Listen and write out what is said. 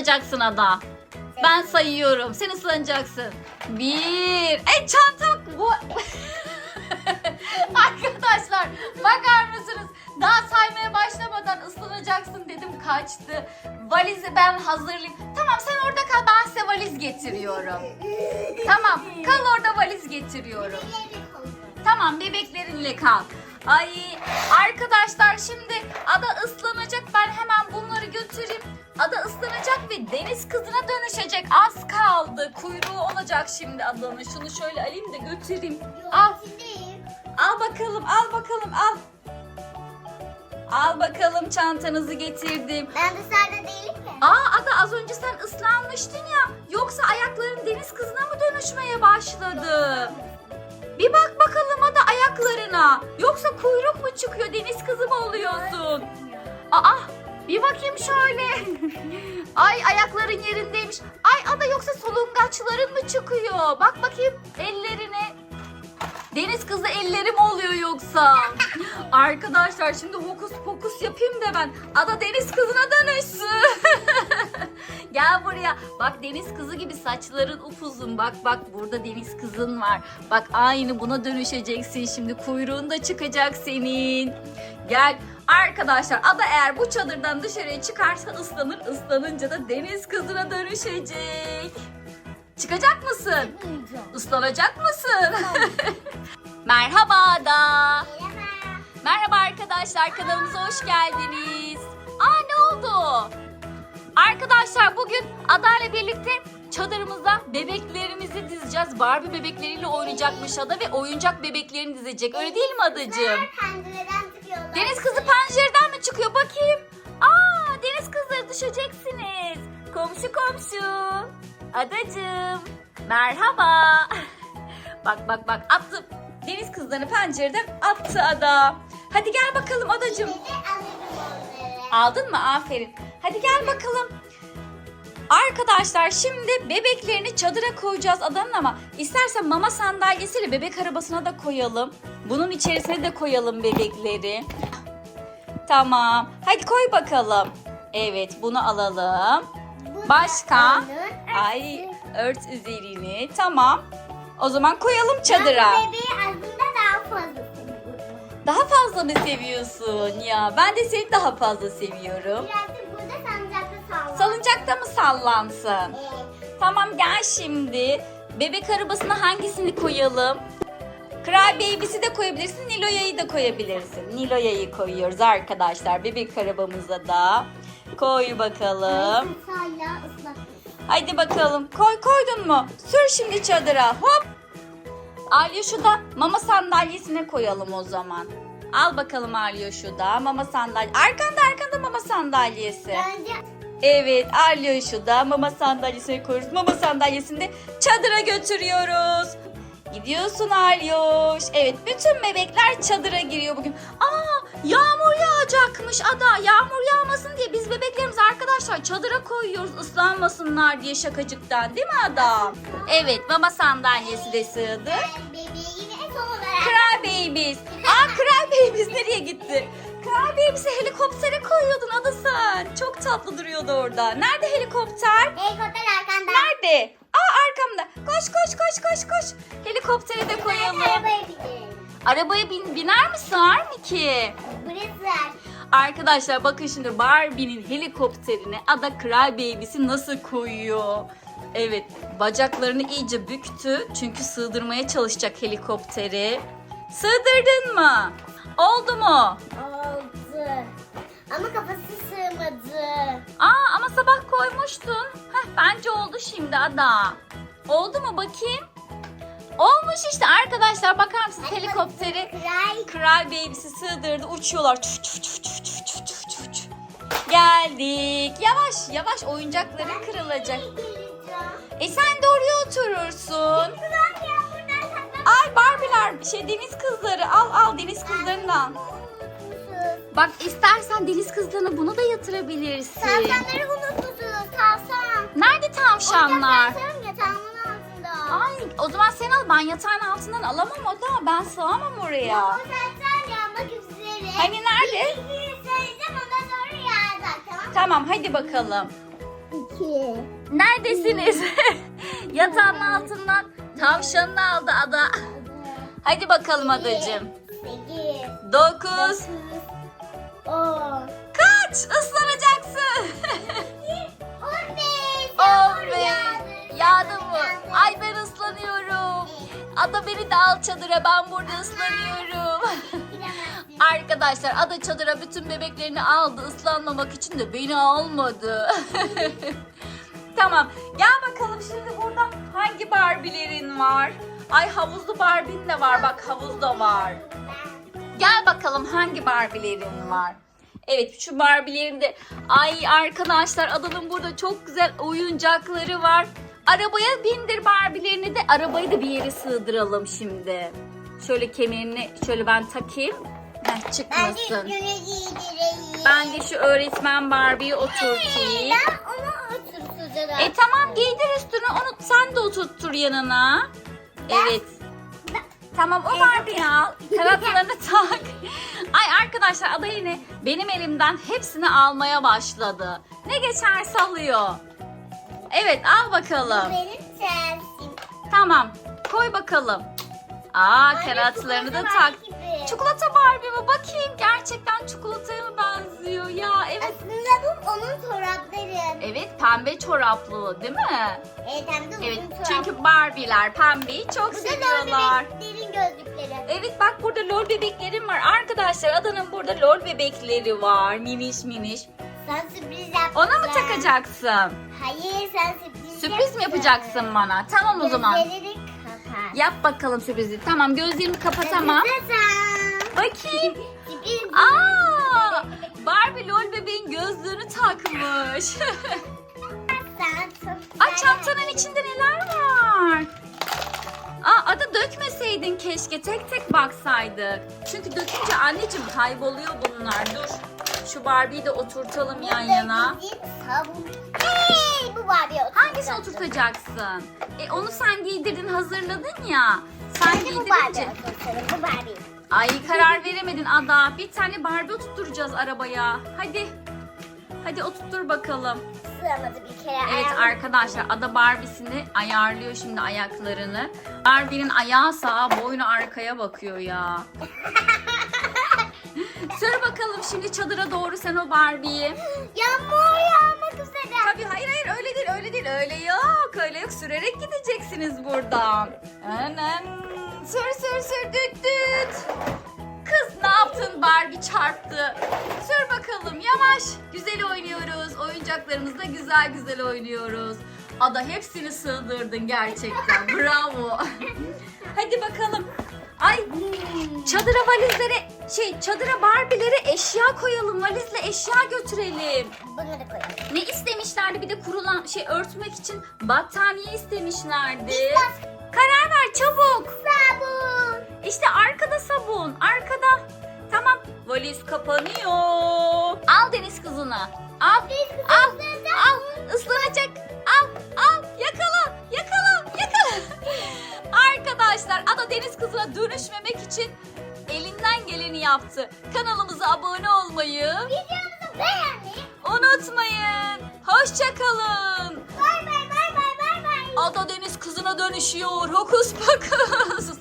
ıslanacaksın Ada. Ben sayıyorum. Sen ıslanacaksın. Bir. E çantam bu. Arkadaşlar bakar mısınız? Daha saymaya başlamadan ıslanacaksın dedim kaçtı. Valizi ben hazırlayayım. Tamam sen orada kal ben size valiz getiriyorum. Tamam kal orada valiz getiriyorum. Tamam bebeklerinle kal. Ay arkadaşlar şimdi ada ıslanacak ben kızına dönüşecek. Az kaldı. Kuyruğu olacak şimdi adanın. Şunu şöyle alayım da götüreyim. Al. Al bakalım al bakalım al. Al bakalım çantanızı getirdim. Ben dışarıda değilim ki. Aa Ada az önce sen ıslanmıştın ya. Yoksa ayakların deniz kızına mı dönüşmeye başladı? Bir bak bakalım Ada ayaklarına. Yoksa kuyruk mu çıkıyor deniz kızı mı oluyorsun? Aa bir bakayım şöyle. Ay ayakların yerindeymiş. Ay Ada yoksa solungaçların mı çıkıyor? Bak bakayım ellerine. Deniz kızı ellerim oluyor yoksa. Arkadaşlar şimdi hokus pokus yapayım da ben. Ada deniz kızına dönüşsün. Gel buraya. Bak deniz kızı gibi saçların upuzun. Bak bak burada deniz kızın var. Bak aynı buna dönüşeceksin şimdi. Kuyruğun da çıkacak senin. Gel. Arkadaşlar Ada eğer bu çadırdan dışarıya çıkarsa ıslanır. Islanınca da deniz kızına dönüşecek. Çıkacak mısın? Islanacak mısın? Merhaba Ada. Merhaba. Merhaba arkadaşlar kanalımıza hoş geldiniz. Aa ne oldu? Arkadaşlar bugün Ada ile birlikte çadırımızda bebeklerimizi dizeceğiz. Barbie bebekleriyle oynayacakmış Ada ve oyuncak bebeklerini dizecek. Öyle değil mi adacığım? Pencereden çıkıyorlar. Deniz kızı pencereden mi çıkıyor? Bakayım. Aa deniz kızları düşeceksiniz. Komşu komşu. Adacığım. Merhaba. bak bak bak attı. Deniz kızlarını pencereden attı ada. Hadi gel bakalım onları. Aldın mı? Aferin. Hadi gel bakalım. Arkadaşlar şimdi bebeklerini çadıra koyacağız adanın ama istersen mama sandalyesiyle bebek arabasına da koyalım. Bunun içerisine de koyalım bebekleri. Tamam. Hadi koy bakalım. Evet bunu alalım. Başka? Ay ört üzerini. Tamam. O zaman koyalım çadıra. Ben bebeği aslında daha fazla seviyorum. Daha fazla mı seviyorsun ya? Ben de seni daha fazla seviyorum. Birazcık burada sancakta sallan. Salıncakta mı sallansın? Evet. Tamam gel şimdi. Bebek arabasına hangisini koyalım? Cry Baby'si de koyabilirsin, Nilo'ya'yı da koyabilirsin. Nilo'ya'yı koyuyoruz arkadaşlar bebek arabamıza da. Koy bakalım. Hala ıslak. Haydi bakalım. Koy koydun mu? Sür şimdi çadıra. Hop. Alyoş'u da mama sandalyesine koyalım o zaman. Al bakalım Alyoş'u da mama sandalye. Arkanda arkanda mama sandalyesi. Bence Evet Alyoş'u da mama sandalyesine koyuyoruz. Mama sandalyesini de çadıra götürüyoruz. Gidiyorsun Alyoş. Evet bütün bebekler çadıra giriyor bugün. Aa yağmur yağacakmış Ada. Yağmur yağmasın diye biz bebeklerimizi arkadaşlar çadıra koyuyoruz ıslanmasınlar diye şakacıktan değil mi Ada? Evet mama sandalyesi de sığdı. Cry Babies. Aa Cry Babies nereye gitti? Babies'i helikoptere koyuyordun adı sen. Çok tatlı duruyordu orada. Nerede helikopter? helikopter arkanda. Nerede? Aa arkamda. Koş koş koş koş koş. Helikoptere de koyalım. Arabaya binelim. Arabaya bin, biner mi sığar mı ki? Burası. Arkadaşlar bakın şimdi Barbie'nin helikopterine Ada Cry Babies'i nasıl koyuyor? Evet bacaklarını iyice büktü çünkü sığdırmaya çalışacak helikopteri. Sığdırdın mı? Oldu mu? Oldu. Ama kafası sığmadı. Aa ama sabah koymuştun. Heh, bence oldu şimdi Ada. Oldu mu bakayım? Olmuş işte arkadaşlar bakar mısınız Ay, helikopteri Cry. Cry Baby'si sığdırdı uçuyorlar. Çuf çuf çuf çuf çuf çuf çuf çuf. Geldik. Yavaş yavaş oyuncakların kırılacak. E sen de oraya oturursun. Ay Barbie'ler şey deniz kızları al al deniz kızlarını al. Bak istersen deniz kızlarına bunu da yatırabilirsin. Tavşanları unutmuşsunuz. Tavşan. Nerede tavşanlar? Oyuncaklar yatağımın altında. Ay o zaman sen al ben yatağın altından alamam o da ben sığamam oraya. O zaten yanmak üzere. Hani nerede? Bir iki söyleyeceğim ondan sonra yağacak tamam mı? Tamam hadi bakalım. İki. ki. Neredesiniz? Yatağın altından tavşanını aldı ada. Hadi bakalım adacığım. Sekiz. 9 On. Kaç? Islanacaksın. On. Oh be. Yağdı mı? Ay ben ıslanıyorum. Ada beni de al çadıra ben burada ıslanıyorum. Arkadaşlar ada çadıra bütün bebeklerini aldı ıslanmamak için de beni almadı. tamam gel bakalım şimdi burada hangi Barbie'lerin var? Ay havuzlu Barbie'nin de var bak havuzda var. Gel bakalım hangi Barbie'lerin var? Evet şu Barbie'lerin de ay arkadaşlar adanın burada çok güzel oyuncakları var. Arabaya bindir Barbie'lerini de arabayı da bir yere sığdıralım şimdi. Şöyle kemerini şöyle ben takayım. Heh, Ben de çıkmasın. Ben de şu öğretmen Barbie'yi oturtayım. Ben onu oturtacağım. E tamam giydir üstüne onu sen de oturttur yanına. Evet. Tamam o Barbie'yi al. Kanatlarını tak. Ay arkadaşlar ada yine benim elimden hepsini almaya başladı. Ne geçerse alıyor. Evet al bakalım. Benim sensim. Tamam koy bakalım. Aa kanatlarını da tak. Çikolata Barbie mi? Bakayım gerçekten çikolataya mı benziyor ya? Evet. Aslında bu onun çorapları. Evet pembe çoraplı değil mi? Evet hem de uzun Evet çorap. çünkü Barbie'ler pembeyi çok Bu da seviyorlar. bebeklerin gözlükleri. Evet bak burada lol bebeklerim var. Arkadaşlar adanın burada lol bebekleri var. Miniş miniş. Sen sürpriz yapacaksın. Ona mı takacaksın? Hayır sen sürpriz Sürpriz mi yapacaksın bana? Tamam o zaman. Gözlerini kapat. Yap bakalım sürprizi. Tamam gözlerimi kapatamam. Hazırsan. Bakayım. Aa! Barbie lol bebeğin gözlüğünü takmış. Ay çantanın içinde neler var? Aa ada dökmeseydin keşke tek tek baksaydık. Çünkü dökünce anneciğim kayboluyor bunlar. Dur. Şu Barbie'yi de oturtalım yan yana. Hey bu Barbie oturtacak. Hangisini oturtacaksın? E onu sen giydirdin hazırladın ya. Sen Bence bu Barbie giydirince. oturtalım bu Barbie. Ay karar veremedin Ada. Bir tane Barbie oturtacağız arabaya. Hadi. Hadi oturtur bakalım. Sığamadı bir kere. Evet ayağım. arkadaşlar Ada Barbie'sini ayarlıyor şimdi ayaklarını. Barbie'nin ayağı sağa boynu arkaya bakıyor ya. Sür bakalım şimdi çadıra doğru sen o Barbie'yi. Yağmur yağmak üzere. Tabii hayır hayır öyle değil öyle değil öyle yok öyle yok sürerek gideceksiniz buradan. Anan sür sür sür düt düt. Kız ne yaptın Barbie çarptı. Sür bakalım yavaş. Güzel oynuyoruz. Oyuncaklarımızla güzel güzel oynuyoruz. Ada hepsini sığdırdın gerçekten. Bravo. Hadi bakalım. Ay çadıra valizlere şey çadıra Barbie'lere eşya koyalım. Valizle eşya götürelim. Bunları koyalım. Ne istemişlerdi bir de kurulan şey örtmek için battaniye istemişlerdi. Karar ver çabuk. Sabun. İşte arkada sabun. Arkada. Tamam. Valiz kapanıyor. Al deniz kızını. Al. Al. Al. Islanacak. Al. Al. Yakala. Yakala. Yakala. Arkadaşlar Ada deniz kızına dönüşmemek için elinden geleni yaptı. Kanalımıza abone olmayı Videomuzu beğenmeyi. unutmayın. Hoşçakalın. Bay bay bay bay bay bay. Ada deniz kızına dönüşüyor. Hokus pokus.